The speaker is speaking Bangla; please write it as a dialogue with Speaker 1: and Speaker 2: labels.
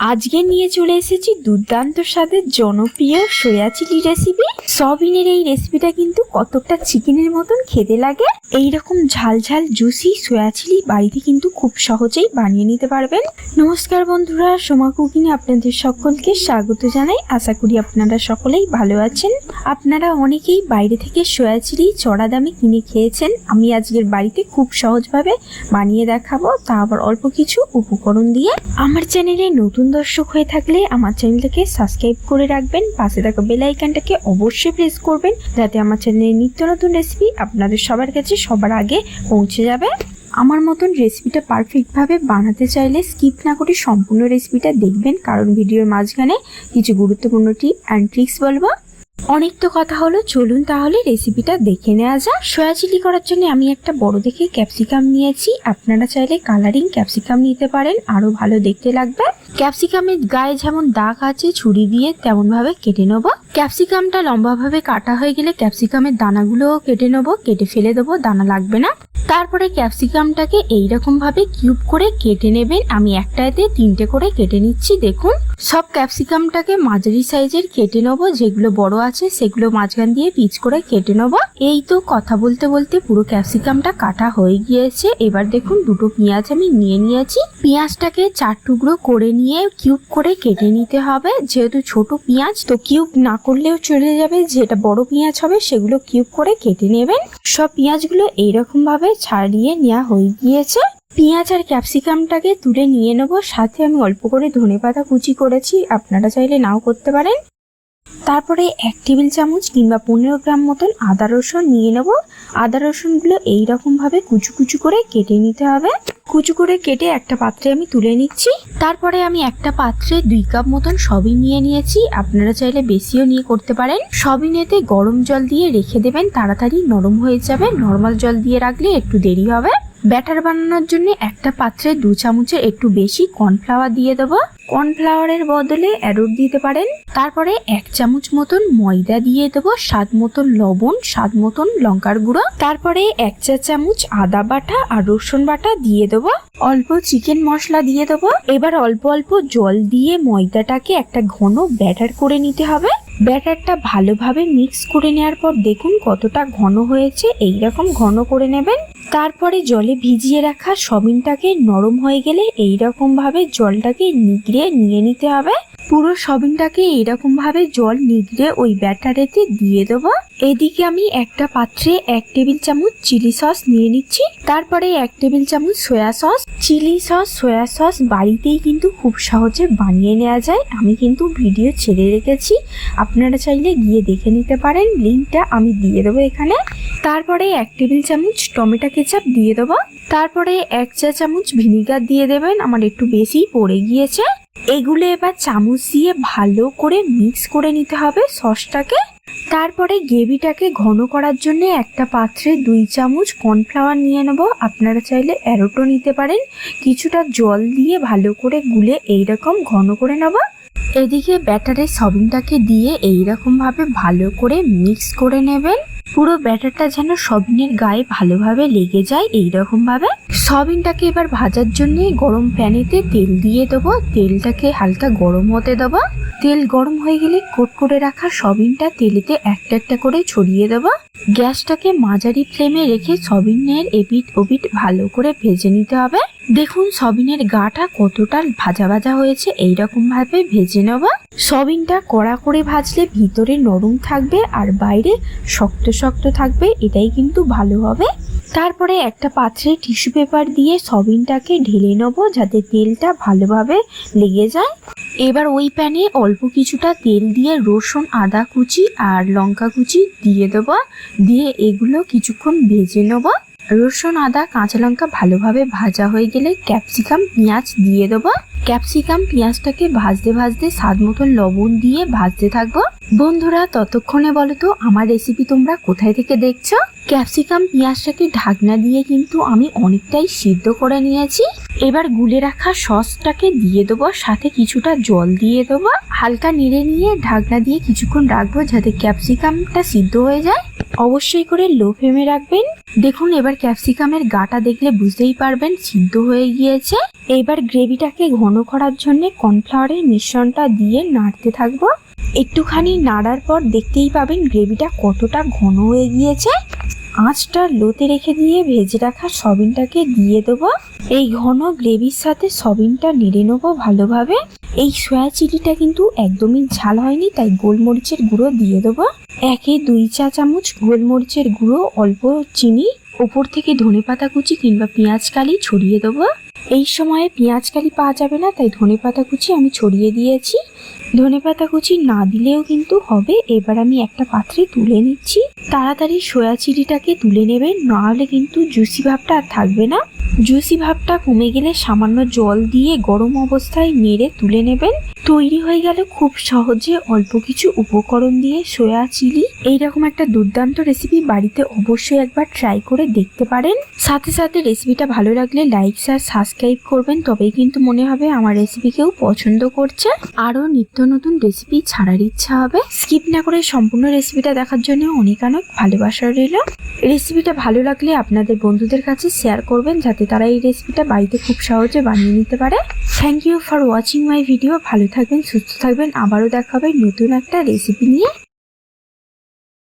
Speaker 1: আজকে নিয়ে চলে এসেছি দুর্দান্ত স্বাদের জনপ্রিয় সয়া চিলি রেসিপি সবিনের এই রেসিপিটা কিন্তু কতটা চিকেনের মতন খেতে লাগে। এই রকম ঝাল ঝাল জুসি সয়া চিলি বাড়িতে কিন্তু খুব সহজেই বানিয়ে নিতে পারবেন। নমস্কার বন্ধুরা, সোমা কুকিং আপনাদের সকলকে স্বাগত জানাই। আশা করি আপনারা সকলেই ভালো আছেন। আপনারা অনেকেই বাইরে থেকে সয়া চিলি চড়া দামে কিনে খেয়েছেন। আমি আজকের বাড়িতে খুব সহজভাবে বানিয়ে দেখাবো, তা আবার অল্প কিছু উপকরণ দিয়ে। আমার চ্যানেলে নতুন দর্শক হয়ে থাকলে আমার চ্যানেলটাকে সাবস্ক্রাইব করে রাখবেন। পাশে থাকা বেল আইকনটাকে অবশ্যই প্রেস করবেন যাতে আমার চ্যানেলের নিত্য নতুন রেসিপি আপনাদের সবার কাছে সবার আগে পৌঁছে যাবে। আমার মতন রেসিপিটা পারফেক্টভাবে বানাতে চাইলে স্কিপ না করে সম্পূর্ণ রেসিপিটা দেখবেন, কারণ ভিডিওর মাঝখানে কিছু গুরুত্বপূর্ণ টিপ অ্যান্ড ট্রিক্স বলব। অনেক তো কথা হলো, চলুন তাহলে রেসিপিটা দেখে নেওয়া যাক। সয়া চিলি করার জন্য আমি একটা বড় দেখে ক্যাপসিকাম নিয়েছি। আপনারা চাইলে কালারিং ক্যাপসিকাম নিতে পারেন, আরও ভালো দেখতে লাগবে। ক্যাপসিকামের গায়ে যেমন দাগ আছে, ছুরি দিয়ে তেমন ভাবে কেটে নেব। ক্যাপসিকামটা লম্বাভাবে কাটা হয়ে গেলে ক্যাপসিকামের দানাগুলোও কেটে নেব, কেটে ফেলে দেবো, দানা লাগবে না। তারপরে ক্যাপসিকামটাকে এইরকম ভাবে কিউব করে কেটে নেবেন। আমি একটাতে তিনটে করে কেটে নিচ্ছি, দেখুন। সব ক্যাপসিকামটাকে মাঝারি সাইজের কেটে নেব, যেগুলো বড় আছে সেগুলো মাঝখান দিয়ে পিচ করে কেটে নেব। এই তো কথা বলতে বলতে পুরো ক্যাপসিকামটা কাটা হয়ে গিয়েছে। এবার দেখুন দুটো পেঁয়াজ আমি নিয়ে নিয়েছি। পেঁয়াজটাকে চার টুকরো করে নিয়ে কিউব করে কেটে নিতে হবে। যেহেতু ছোট পেঁয়াজ, তো কিউব না করলেও চলে যাবে। যেটা বড় পেঁয়াজ হবে সেগুলো কিউব করে কেটে নেবেন। সব পেঁয়াজগুলো এইরকম ভাবে ছাড়িয়ে নেওয়া হয়ে গিয়েছে। পেঁয়াজ আর ক্যাপসিকামটাকে তুলে নিয়ে নেব। সাথে আমি অল্প করে ধনে পাতা কুচি করেছি। আপনারা চাইলে নাও করতে পারেন। তারপরে এক টেবিল চামচ কিংবা পনেরো গ্রাম মতন আদা রসুন নিয়ে নেব। আদা রসুনগুলো এইরকম ভাবে কুচু কুচু করে কেটে নিতে হবে। কুচু করে কেটে একটা পাত্রে আমি তুলে নিচ্ছি। তারপরে আমি একটা পাত্রে দুই কাপ মতন সবই নিয়ে নিয়েছি। আপনারা চাইলে বেশিও নিয়ে করতে পারেন। সবিনেতে গরম জল দিয়ে রেখে দেবেন। তাড়াতাড়ি নরম হয়ে যাবে। নর্মাল জল দিয়ে রাখলে একটু দেরি হবে। ব্যাটার বানানোর জন্য একটা পাত্রে দু চামচের একটু বেশি কর্নফ্লাওয়ার দিয়ে দেবো। কর্নফ্লাওয়ারের বদলে অ্যারোট দিতে পারেন। তারপরে এক চামচ মতন ময়দা দিয়ে দেবো, স্বাদ মতন লবণ, স্বাদ মতন লঙ্কার গুঁড়ো। তারপরে এক চা চামচ আদা বাটা আর রসুন বাটা দিয়ে দেবো। অল্প চিকেন মশলা দিয়ে দেবো। এবার অল্প অল্প জল দিয়ে ময়দাটাকে একটা ঘন ব্যাটার করে নিতে হবে। ব্যাটারটা ভালোভাবে মিক্স করে নেওয়ার পর দেখুন কতটা ঘন হয়েছে। এই রকম ঘন করে নেবেন। তারপরে জলে ভিজিয়ে রাখা সবিনটাকে নরম হয়ে গেলে এইরকমভাবে ভাবে জলটাকে নিগড়ে নিয়ে নিতে হবে। পুরো সবিনটাকে এইরকম ভাবে জল নিগড়ে ওই ব্যাটারেতে দিয়ে দেবো। এদিকে আমি একটা পাত্রে এক টেবিল চামচ চিলি সস নিয়ে নিচ্ছি। তারপরে এক টেবিল চামচ soya sauce. Chilli sauce, soya sauce বাড়িতেই কিন্তু খুব সহজে বানিয়ে নেওয়া যায়। আমি কিন্তু ভিডিও ছেড়ে রেখেছি। আপনারা চাইলে গিয়ে দেখে নিতে পারেন। লিঙ্কটা আমি দিয়ে দেবো এখানে। তারপরে এক টেবিল চামচ টমেটো কেচাপ দিয়ে দেবো। তারপরে এক চা চামচ ভিনিগার দিয়ে দেবেন। আমার একটু বেশি পড়ে গিয়েছে। এগুলো এবার চামচ দিয়ে ভালো করে মিক্স করে নিতে হবে সসটাকে। তারপরে গ্রেভিটাকে ঘন করার জন্য একটা পাত্রে দুই চামচ কর্নফ্লাওয়ার নিয়ে নেব। আপনারা চাইলে অ্যারোটো নিতে পারেন। কিছুটা জল দিয়ে ভালো করে গুলে এইরকম ঘন করে নেব। এদিকে ব্যাটারের সবিনটাকে দিয়ে এইরকম ভাবে ভালো করে মিক্স করে নেবেন। পুরো ব্যাটারটা যেন সবিনের গায়ে ভালোভাবে লেগে যায় এইরকম ভাবে সবিনটাকে এবার ভাজার জন্য গরম প্যানেতে তেল দিয়ে দেবো। তেলটাকে হালকা গরম হতে দেবো। তেল গরম হয়ে গেলে কোট করে রাখা সবিনটা তেলেতে একটা একটা করে ছড়িয়ে দেবো। গ্যাসটাকে মাঝারি ফ্লেমে রেখে সবিনের এপিট ওপিট ভালো করে ভেজে নিতে হবে। দেখুন সবিনের গাটা কতটা ভাজা ভাজা হয়েছে, এইরকম ভাবে ভেজে নেব। সবিনটা কড়া করে ভাজলে ভিতরে নরম থাকবে আর বাইরে শক্ত শক্ত থাকবে, এটাই কিন্তু ভালো হবে। তারপরে একটা পাত্রে টিস্যু পেপার দিয়ে সবিনটাকে ঢেলে নেব যাতে তেলটা ভালোভাবে লেগে যায়। এবার ওই প্যানে অল্প কিছুটা তেল দিয়ে রসুন, আদা কুচি আর লঙ্কা কুচি দিয়ে দেবো। দিয়ে এগুলো কিছুক্ষণ ভেজে নেব। রসুন, আদা, কাঁচা লঙ্কা ভালোভাবে ভাজা হয়ে গেলে ক্যাপসিকাম, পেঁয়াজ দিয়ে দেবো। ক্যাপসিকাম, পেঁয়াজটাকে ভাজতে ভাজতে স্বাদ মতন লবণ দিয়ে ভাজতে থাকব। বন্ধুরা, ততক্ষণে বলো তো, আমার রেসিপি তোমরা কোথায় থেকে দেখছ? ক্যাপসিকাম, পেঁয়াজটাকে ঢাকনা দিয়ে কিন্তু আমি অনেকটাই সিদ্ধ করে নিয়েছি। এবার গুলে রাখা সসটাকে দিয়ে দেবো, সাথে কিছুটা জল দিয়ে দেবো। হালকা নেড়ে নিয়ে ঢাকনা দিয়ে কিছুক্ষণ রাখব যাতে ক্যাপসিকামটা সিদ্ধ হয়ে যায়। অবশ্যই করে লো ফ্লেমে রাখবেন। দেখুন, এবার ক্যাপসিকামের গাটা দেখলে বুঝতেই পারবেন সিদ্ধ হয়ে গিয়েছে। এবার গ্রেভিটাকে ঘন করার জন্য কর্নফ্লাওয়ারের মিশ্রণটা দিয়ে নাড়তে থাকব। একটুখানি নাড়ার পর দেখতেই পাবেন গ্রেভিটা কতটা ঘন হয়ে গিয়েছে। আঁচটা লোতে রেখে দিয়ে ভেজে রাখা সবিনটাকে দিয়ে দেবো। এই ঘন গ্রেভির সাথে সবিনটা নেড়ে নেব ভালোভাবে। এই সয়া চিলিটা কিন্তু একদমই ঝাল হয়নি, তাই গোলমরিচের গুঁড়ো দিয়ে দেবো। একে দুই চা চামচ গোলমরিচের গুঁড়ো, অল্প চিনি, ওপর থেকে ধনেপাতা কুচি কিংবা পেঁয়াজ কালি ছড়িয়ে দেবো। এই সময়ে পেঁয়াজ কালি পাওয়া যাবে না, তাই ধনেপাতা কুচি আমি ছড়িয়ে দিয়েছি। ধনেপাতা কুচি না দিলেও কিন্তু হবে। এবার আমি একটা পাত্রে তুলে নিচ্ছি। তাড়াতাড়ি সয়া চিলিটাকে তুলে নেবেন, নাহলে কিন্তু জুসি ভাবটা আর থাকবে না। জুসি ভাবটা কমে গেলে সামান্য জল দিয়ে গরম অবস্থায় নেড়ে তুলে নেবেন। তৈরি হয়ে গেল খুব সহজে অল্প কিছু উপকরণ দিয়ে সয়া চিলি। এইরকম একটা দুর্দান্ত রেসিপি বাড়িতে অবশ্যই একবার ট্রাই করে দেখতে পারেন। সাথে সাথে রেসিপিটা ভালো লাগলে লাইক আর সাবস্ক্রাইব করবেন। তবেই কিন্তু মনে হবে আমার রেসিপি কেউ পছন্দ করছে। আরও নিত্য নতুন রেসিপি ছাড়ার ইচ্ছা হবে। স্কিপ না করে সম্পূর্ণ রেসিপিটা দেখার জন্য অনেক অনেক ভালোবাসা রইল। রেসিপিটা ভালো লাগলে আপনাদের বন্ধুদের কাছে শেয়ার করবেন। যাতে তারা এই রেসিপিটা বাড়িতে খুব সহজে বানিয়ে নিতে পারে। Thank you for watching my video ভালো থাকবেন, সুস্থ থাকবেন। আবারও দেখা হবে নতুন একটা রেসিপি নিয়ে।